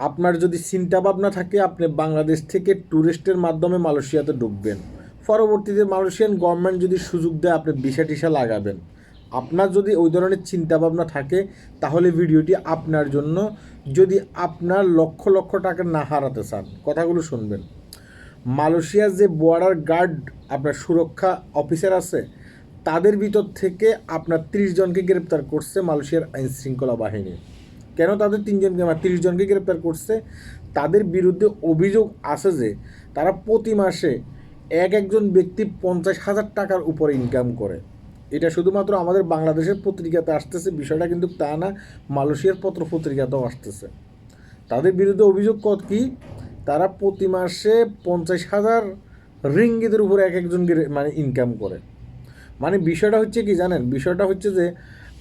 আপনার যদি চিন্তা ভাবনা থাকে, আপনি বাংলাদেশ থেকে ট্যুরিস্টের মাধ্যমে মালয়েশিয়াতে ঢুকবেন। পরবর্তীতে মালয়েশিয়ান গভর্নমেন্ট যদি সুযোগ দেয়, আপনি ভিসা টিসা লাগাবেন। আপনার যদি ওই ধরনের চিন্তা ভাবনা থাকে, তাহলে ভিডিওটি আপনার জন্য। যদি আপনার লক্ষ লক্ষ টাকা না হারাতে চান, কথাগুলো শুনবেন। মালয়েশিয়ার যে বর্ডার গার্ড আপনার সুরক্ষা অফিসার আছে, তাদের ভিতর থেকে আপনার তিরিশ জনকে গ্রেপ্তার করছে মালয়েশিয়ার আইনশৃঙ্খলা বাহিনী। কেন তাদের তিনজনকে মানে তিরিশ জনকে গ্রেপ্তার করছে? তাদের বিরুদ্ধে অভিযোগ আছে যে, তারা প্রতি মাসে এক একজন ব্যক্তি পঞ্চাশ হাজার টাকার উপরে ইনকাম করে। এটা শুধুমাত্র আমাদের বাংলাদেশের পত্রিকাতে আসতেছে, বিষয়টা কিন্তু তা না, মালয়েশিয়ার পত্র পত্রিকাতেও আসতেছে। তাদের বিরুদ্ধে অভিযোগ কত কি? তারা প্রতি মাসে পঞ্চাশ হাজার রিঙ্গিতের উপরে এক একজন মানে ইনকাম করে। মানে বিষয়টা হচ্ছে কি জানেন? বিষয়টা হচ্ছে যে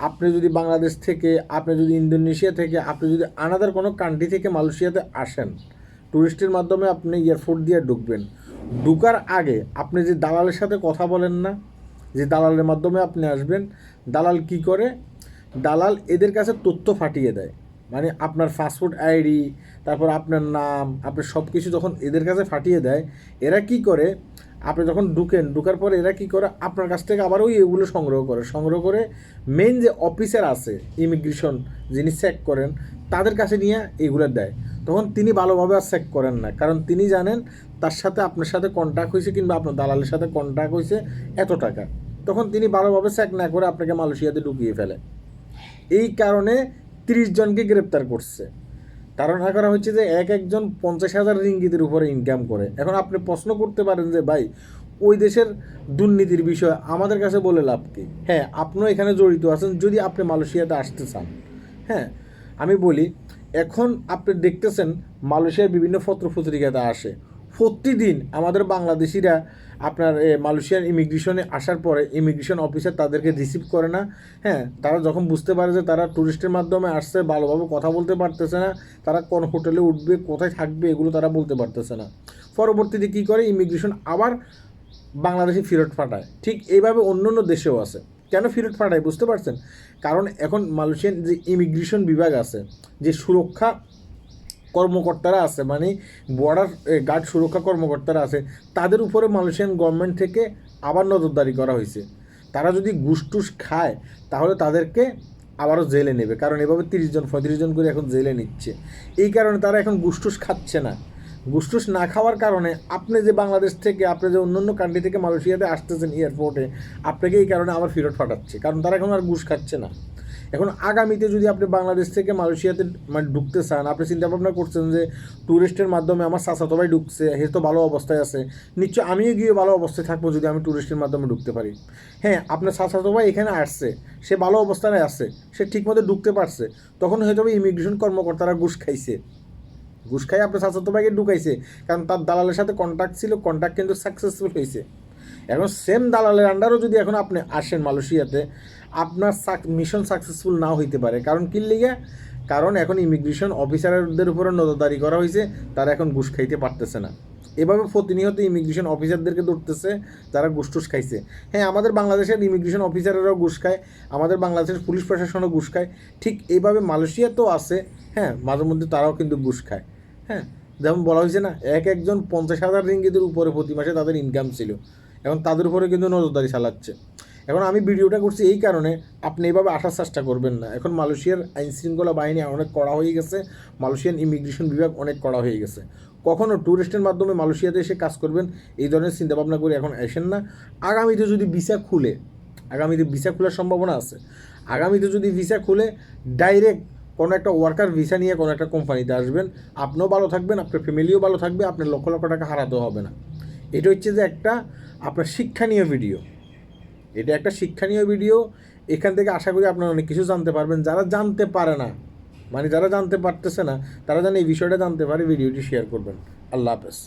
আপনি যদি বাংলাদেশ থেকে, আপনি যদি ইন্দোনেশিয়া থেকে, আপনি যদি আনাদার কোনো কান্ট্রি থেকে মালয়েশিয়াতে আসেন ট্যুরিস্টের মাধ্যমে আপনি এয়ারপোর্ট দিয়ে ঢুকবেন। ঢুকার আগে আপনি যে দালালের সাথে কথা বলেন না, যে দালালের মাধ্যমে আপনি আসবেন, দালাল কি করে? দালাল এদের কাছে তথ্য ফাটিয়ে দেয়। মানে আপনার পাসপোর্ট আইডি, তারপর আপনার নাম, আপনার সব কিছু যখন এদের কাছে ফাটিয়ে দেয়, এরা কি করে? আপনি যখন ঢুকেন, ঢুকার পরে এরা কি করে? আপনার কাছ থেকে আবার ওই এগুলো সংগ্রহ করে। সংগ্রহ করে মেন যে অফিসার আছে ইমিগ্রেশন যিনি চেক করেন, তাদের কাছে নিয়ে এগুলো দেয়। তখন তিনি ভালোভাবে আর চেক করেন না। কারণ তিনি জানেন তার সাথে আপনার সাথে কন্ট্যাক্ট হয়েছে কিংবা আপনার দালালের সাথে কন্ট্যাক্ট হয়েছে এত টাকা। তখন তিনি ভালোভাবে চেক না করে আপনাকে মালয়েশিয়াতে ঢুকিয়ে ফেলে। এই কারণে তিরিশ জনকে গ্রেপ্তার করছে। ধারণা করা হচ্ছে যে এক একজন পঞ্চাশ হাজার রিঙ্গিতের উপরে ইনকাম করে। এখন আপনি প্রশ্ন করতে পারেন যে, ভাই, ওই দেশের দুর্নীতির বিষয়ে আমাদের কাছে বলে লাভ কী? হ্যাঁ আপনিও এখানে জড়িত আছেন যদি আপনি মালয়েশিয়াতে আসতে চান। হ্যাঁ আমি বলি, এখন আপনি দেখতেছেন মালয়েশিয়ার বিভিন্ন পত্র পত্রিকাতে আসে। প্রতিদিন আমাদের বাংলাদেশিরা আপনার এ, মালয়েশিয়ার ইমিগ্রেশনে আসার পরে ইমিগ্রেশন অফিসার তাদেরকে রিসিভ করে না। হ্যাঁ তারা যখন বুঝতে পারে যে তারা ট্যুরিস্টের মাধ্যমে আসছে ভালোভাবে কথা বলতে পারতেছে না তারা কোন হোটেলে উঠবে কোথায় থাকবে এগুলো তারা বলতে পারতেছে না। পরবর্তীতে কী করে? ইমিগ্রেশন আবার বাংলাদেশে ফেরত পাঠায়। ঠিক এইভাবে অন্য অন্য দেশেও আছে। কেন ফেরত পাঠায়? বুঝতে পারছেন? কারণ এখন মালয়েশিয়ান যে ইমিগ্রেশন বিভাগ আছে যে সুরক্ষা কর্মকর্তারা আছে মানে বর্ডার গার্ড সুরক্ষা কর্মকর্তারা আছে, তাদের উপরে মালয়েশিয়ান গভর্নমেন্ট থেকে আবার নজরদারি করা হয়েছে। তারা যদি ঘুষটুস খায়, তাহলে তাদেরকে আবারও জেলে নেবে, কারণ এভাবে তিরিশ জন, পঁয়ত্রিশ জন করে এখন জেলে নিচ্ছে। এই কারণে তারা এখন ঘুষটুস খাচ্ছে না। ঘুষটুস না খাওয়ার কারণে আপনি যে বাংলাদেশ থেকে, আপনি যে অন্য অন্য কান্ট্রি থেকে মালয়েশিয়াতে আসতেছেন এয়ারপোর্টে আপনাকে এই কারণে আবার ফেরত পাঠাচ্ছে, কারণ তারা এখন আর গুস খাচ্ছে না। এখন আগামীতে যদি আপনি বাংলাদেশ থেকে মালয়েশিয়াতে মানে ঢুকতে চান, আপনি চিন্তা ভাবনা করছেন যে ট্যুরিস্টের মাধ্যমে আমার চাচাতো ভাই ঢুকছে হে তো ভালো অবস্থায় আছে নিশ্চয় আমিও গিয়ে ভালো অবস্থায় থাকব যদি আমি ট্যুরিস্টের মাধ্যমে ঢুকতে পারি। হ্যাঁ আপনার চাচাতো ভাই এখানে আসছে, সে ভালো অবস্থানে আসছে সে ঠিকমতো ঢুকতে পারছে, তখন হয়তো ইমিগ্রেশন কর্মকর্তারা ঘুষ খাইছে। ঘুষ খাই আপনার চাচাতো ভাইকে ঢুকাইছে, কারণ তার দালালের সাথে কন্ট্যাক্ট ছিল কন্ট্যাক্ট কিন্তু সাকসেসফুল হয়েছে এখন সেম দালালের আন্ডারও যদি এখন আপনি আসেন মালয়েশিয়াতে, আপনার মিশন সাকসেসফুল নাও হইতে পারে। কারণ কি লিগে? কারণ এখন ইমিগ্রেশন অফিসারদের উপরে নজরদারি করা হয়েছে তারা এখন ঘুষ খাইতে পারতেছে না। এভাবে প্রতিনিয়ত ইমিগ্রেশন অফিসারদেরকে ধরতেছে যারা টুস খাইছে। হ্যাঁ আমাদের বাংলাদেশের ইমিগ্রেশন অফিসারেরাও ঘুষ খায়, আমাদের বাংলাদেশের পুলিশ প্রশাসনও ঘুষ খায়। ঠিক এইভাবে মালয়েশিয়াতেও আছে হ্যাঁ মাঝে মধ্যে তারাও কিন্তু ঘুষ খায়। হ্যাঁ যেমন বলা হয়েছে না, এক একজন পঞ্চাশ হাজার রিঙ্গিদের উপরে প্রতি মাসে তাদের ইনকাম ছিল। এখন তাদের উপরে কিন্তু নজরদারি চালাচ্ছে। এখন আমি ভিডিওটা করছি এই কারণে আপনি এইভাবে আসার চেষ্টা করবেন না। এখন মালয়েশিয়ার আইন শৃঙ্খলা বাহিনী অনেক কড়া হয়ে গেছে, মালয়েশিয়ান ইমিগ্রেশন বিভাগ অনেক কড়া হয়ে গেছে। কখনও ট্যুরিস্টের মাধ্যমে মালয়েশিয়াতে এসে কাজ করবেন, এই ধরনের চিন্তাভাবনা করে এখন আসেন না। আগামীতে যদি ভিসা খুলে, আগামীতে ভিসা খোলার সম্ভাবনা আছে। আগামীতে যদি ভিসা খুলে, ডাইরেক্ট কোনো একটা ওয়ার্কার ভিসা নিয়ে কোনো একটা কোম্পানিতে আসবেন। আপনিও ভালো থাকবেন, আপনার ফ্যামিলিও ভালো থাকবে, আপনার লক্ষ লক্ষ টাকা হারাতেও হবে না। এটা হচ্ছে যে একটা আপনার শিক্ষণীয় ভিডিও এটা একটা শিক্ষণীয় ভিডিও এখান থেকে আশা করি আপনারা অনেক কিছু জানতে পারবেন। যারা জানতে পারে না মানে যারা জানতে পারতেছে না, তারা যেন এই বিষয়টা জানতে পারে ভিডিওটি শেয়ার করবেন। আল্লাহ হাফেজ।